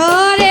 ঝরে